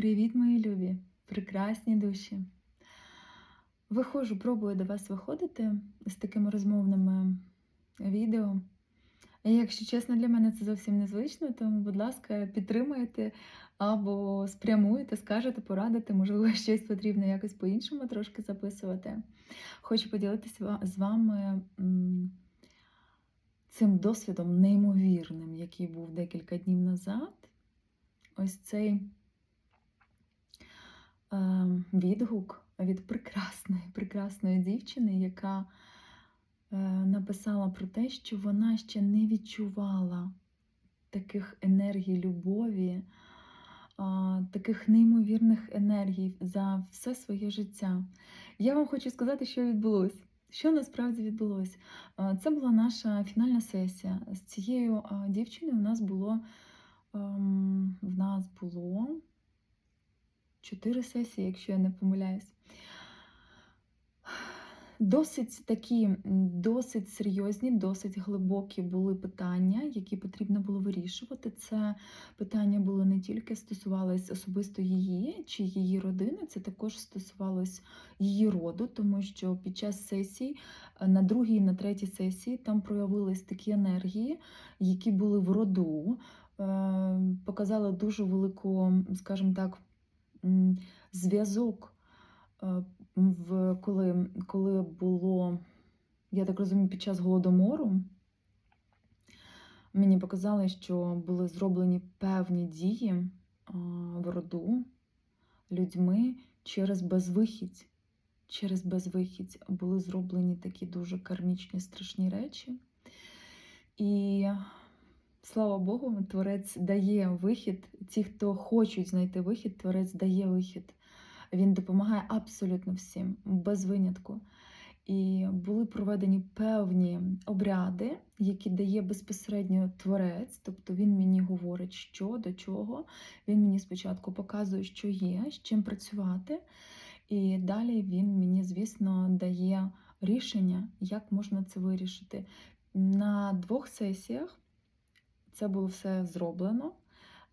Привіт, мої любі, прекрасні душі. Виходжу, пробую до вас виходити з такими розмовними відео. І якщо чесно, для мене це зовсім незвично, тому, будь ласка, підтримайте або спрямуйте, скажете, порадите, можливо, щось потрібно якось по-іншому трошки записувати. Хочу поділитися з вами цим досвідом неймовірним, який був декілька днів назад. Ось цей відгук від прекрасної, прекрасної дівчини, яка е, написала про те, що вона ще не відчувала таких енергій любові, таких неймовірних енергій за все своє життя. Я вам хочу сказати, що відбулося. Що насправді відбулося? Це була наша фінальна сесія. З цією дівчиною у нас було ем, в нас було чотири сесії, якщо я не помиляюсь. Досить такі, досить серйозні, досить глибокі були питання, які потрібно було вирішувати. Це питання було не тільки стосувалось особисто її чи її родини, це також стосувалось її роду, тому що під час сесій, е, на другій на третій сесії, там проявились такі енергії, які були в роду, е, показали дуже велику, скажімо так, зв'язок. е, коли, коли було, я так розумію, під час голодомору, мені показали, що були зроблені певні дії в роду людьми через безвихідь. Через безвихідь були зроблені такі дуже кармічні страшні речі. І слава Богу, творець дає вихід. Ті, хто хочуть знайти вихід, творець дає вихід. Він допомагає абсолютно всім, без винятку. І були проведені певні обряди, які дає безпосередньо творець. Тобто він мені говорить, що до чого. Він мені спочатку показує, що є, з чим працювати. І далі він мені, звісно, дає рішення, як можна це вирішити. На двох сесіях це було все зроблено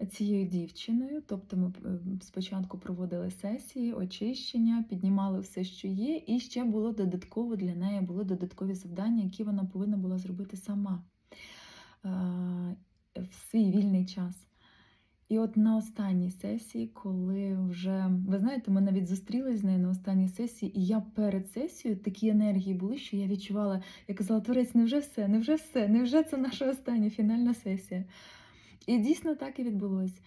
цією дівчиною. Тобто ми е, спочатку проводили сесії, очищення, піднімали все, що є, і ще було додатково для неї були додаткові завдання, які вона повинна була зробити сама е, в свій вільний час. І от на останній сесії, коли вже, ви знаєте, ми навіть зустрілись з нею на останній сесії, і я перед сесією такі енергії були, що я відчувала, я казала, Творець, невже все, невже все, невже це наша остання фінальна сесія? І дійсно так і відбулось.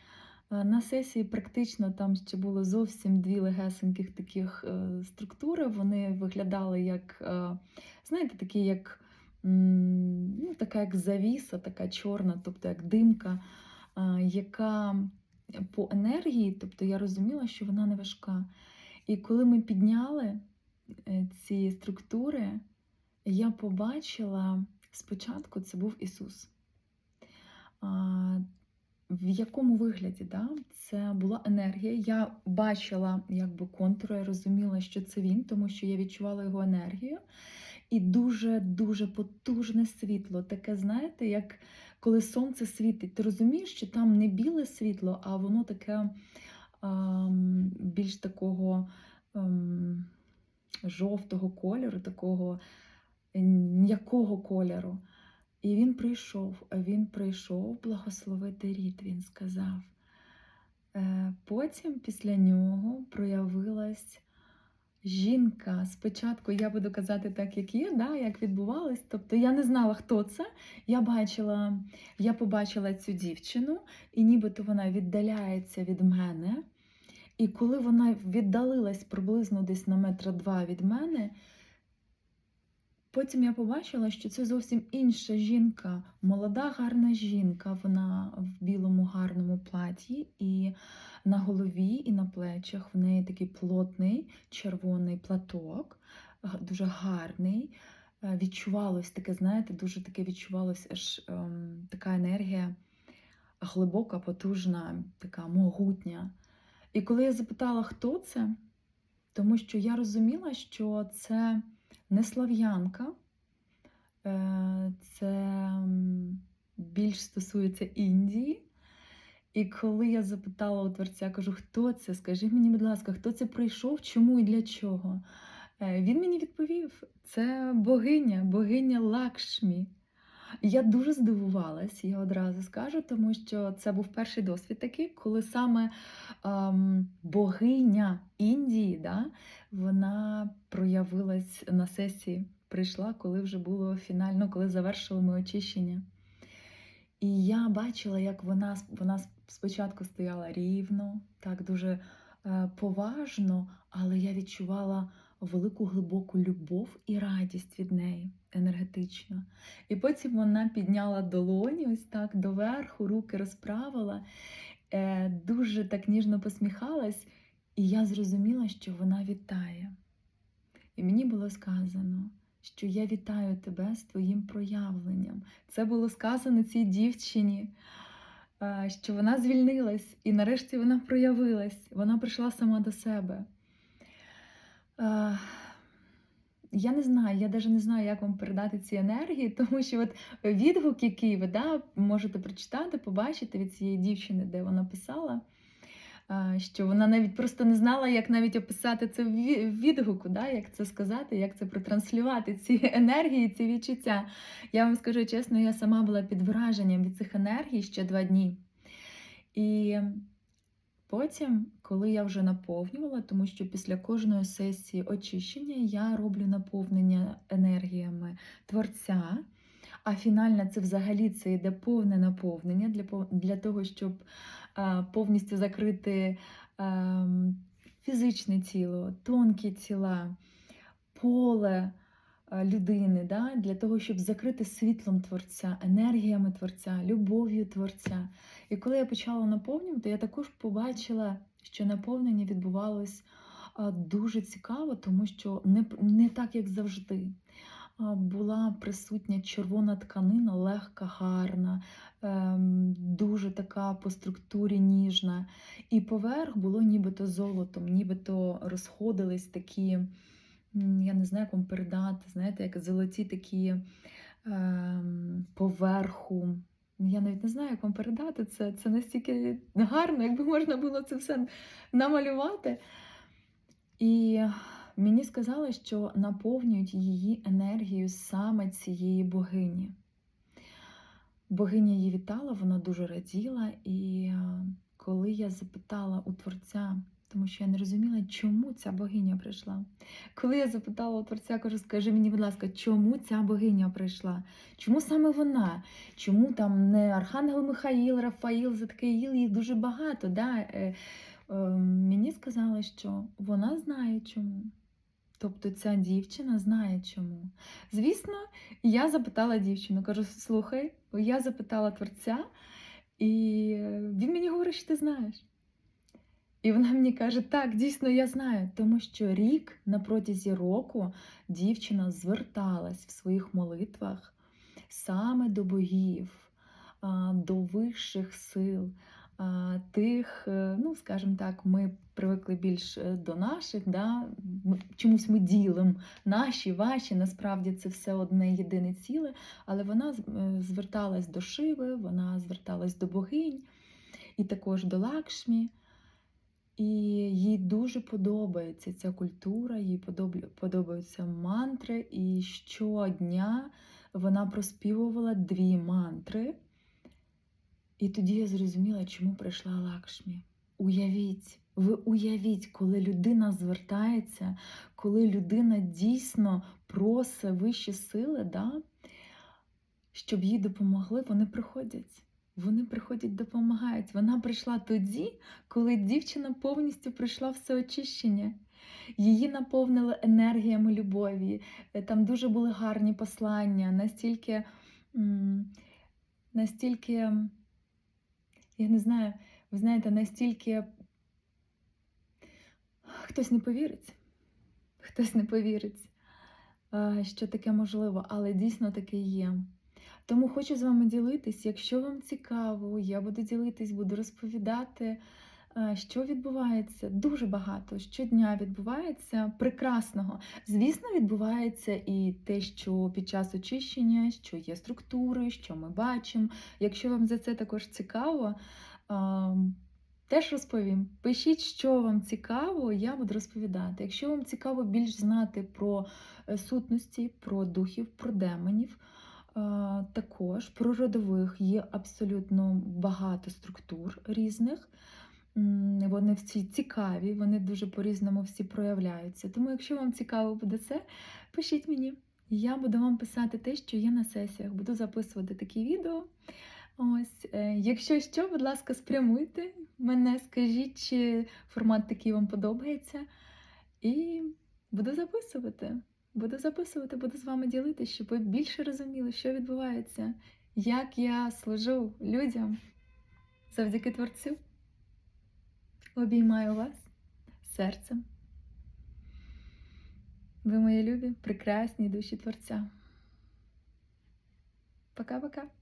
Е, На сесії практично там ще було зовсім дві легесеньких таких е, структури. Вони виглядали як, е, знаєте, такі як ну, така як завіса, така чорна, тобто як димка, яка по енергії, тобто я розуміла, що вона не важка. І коли ми підняли е, ці структури, я побачила спочатку це був Ісус. В якому вигляді да? це була енергія. Я бачила якби контури, я розуміла, що це він, тому що я відчувала його енергію. І дуже-дуже потужне світло. Таке, знаєте, як коли сонце світить. Ти розумієш, що там не біле світло, а воно таке ам, більш такого ам, жовтого кольору, такого м'якого кольору. І він прийшов, він прийшов благословити рід, він сказав. Е, Потім після нього проявилась жінка. Спочатку я буду казати так, як є, да, як відбувалось. Тобто я не знала, хто це. Я бачила, я побачила цю дівчину, і нібито вона віддаляється від мене. І коли вона віддалилась приблизно десь на метра два від мене, Потім я побачила, що це зовсім інша жінка, молода, гарна жінка. Вона в білому гарному платі, і на голові, і на плечах в неї такий плотний червоний платок, дуже гарний. Е, Відчувалось таке, знаєте, дуже таке відчувалось аж ем, така енергія глибока, потужна, така могутня. І коли я запитала, хто це, тому що я розуміла, що це не слав'янка, е, це більш стосується Індії. І коли я запитала у творця, кажу, хто це? Скажи мені, будь ласка, хто це прийшов, чому і для чого? Е, Він мені відповів: це богиня, богиня Лакшмі. Я дуже здивувалась, я одразу скажу, тому що це був перший досвід такий, коли саме ем, богиня Індії, да, вона проявилась на сесії, прийшла, коли вже було фінально, коли завершили ми очищення. І я бачила, як вона, вона спочатку стояла рівно, так дуже е, поважно, але я відчувала велику глибоку любов і радість від неї енергетично. І потім вона підняла долоні, ось так доверху, руки розправила, е, дуже так ніжно посміхалась, і я зрозуміла, що вона вітає. І мені було сказано, що я вітаю тебе з твоїм проявленням. Це було сказано цій дівчині, е, що вона звільнилась, і нарешті вона проявилась, вона прийшла сама до себе. Я не знаю, я навіть не знаю, як вам передати ці енергії, тому що от відгук, який ви да, можете прочитати, побачити від цієї дівчини, де вона писала, що вона навіть просто не знала, як навіть описати це в відгуку, да, як це сказати, як це протранслювати, ці енергії, ці відчуття. Я вам скажу чесно, я сама була під враженням від цих енергій ще два дні. І Потім, коли я вже наповнювала, тому що після кожної сесії очищення я роблю наповнення енергіями творця. А фінальне це взагалі це йде повне наповнення для, для того, щоб а, повністю закрити а, фізичне тіло, тонкі тіла, поле людини, да? для того, щоб закрити світлом творця, енергіями творця, любов'ю творця. І коли я почала наповнювати, я також побачила, що наповнення відбувалось дуже цікаво, тому що не, не так, як завжди. Була присутня червона тканина, легка, гарна, ем, дуже така по структурі ніжна. І поверх було нібито золотом, нібито розходились такі, я не знаю, як вам передати, знаєте, як золоті такі ем, поверху. Я навіть не знаю, як вам передати це. Це настільки гарно, якби можна було це все намалювати. І мені сказали, що наповнюють її енергію саме цієї богині. Богиня її вітала, вона дуже раділа. І е, коли я запитала у творця, тому що я не розуміла, чому ця богиня прийшла. Коли я запитала у творця, кажу, скажи мені, будь ласка, чому ця богиня прийшла? Чому саме вона? Чому там не Архангел Михаїл, Рафаїл, Заткаїл, їх дуже багато. Да? Е, е, мені сказали, що вона знає чому. Тобто ця дівчина знає чому. Звісно, я запитала дівчину, кажу: слухай, я запитала творця, і він мені говорить, що ти знаєш. І вона мені каже: так, дійсно, я знаю, тому що рік на протязі року дівчина зверталась в своїх молитвах саме до богів, до вищих сил, тих, е, ну, скажімо так, ми привикли більш е, до наших, да? чомусь ми ділимо наші, ваші, насправді це все одне єдине ціле, але вона е, зверталась до Шиви, вона зверталась до богинь і також до Лакшмі. І їй дуже подобається ця культура, їй подобаються мантри. І щодня вона проспівувала дві мантри. І тоді я зрозуміла, чому прийшла Лакшмі. Уявіть, ви уявіть, коли людина звертається, коли людина дійсно просить вищі сили, да, щоб їй допомогли, вони приходять. Вони приходять, допомагають. Вона прийшла тоді, коли дівчина повністю пройшла все очищення. Її наповнили енергіями любові. Е, Там дуже були гарні послання, настільки, настільки, я не знаю, ви знаєте, настільки хтось не повірить, хтось не повірить, е, що таке можливо, але дійсно таке є. Тому хочу з вами ділитись. Якщо вам цікаво, я буду ділитись, буду розповідати, е, що відбувається. Дуже багато щодня відбувається прекрасного. Звісно, відбувається і те, що під час очищення, що є структури, що ми бачимо. Якщо вам за це також цікаво, теж розповім. Пишіть, що вам цікаво, я буду розповідати. Якщо вам цікаво більш знати про е, сутності, про духів, про демонів, також про родових є абсолютно багато структур різних. Вони всі цікаві, вони дуже по-різному всі проявляються. Тому, якщо вам цікаво буде це, пишіть мені. Я буду вам писати те, що є на сесіях. Буду записувати такі відео. Ось, е, якщо що, будь ласка, спрямуйте мене, скажіть, чи формат такий вам подобається. І буду записувати. Буду записувати, буду з вами ділитися, щоб ви більше розуміли, що відбувається, як я служу людям завдяки творцю. Обіймаю вас серцем. Ви мої любі, прекрасні душі творця. Пока-пока.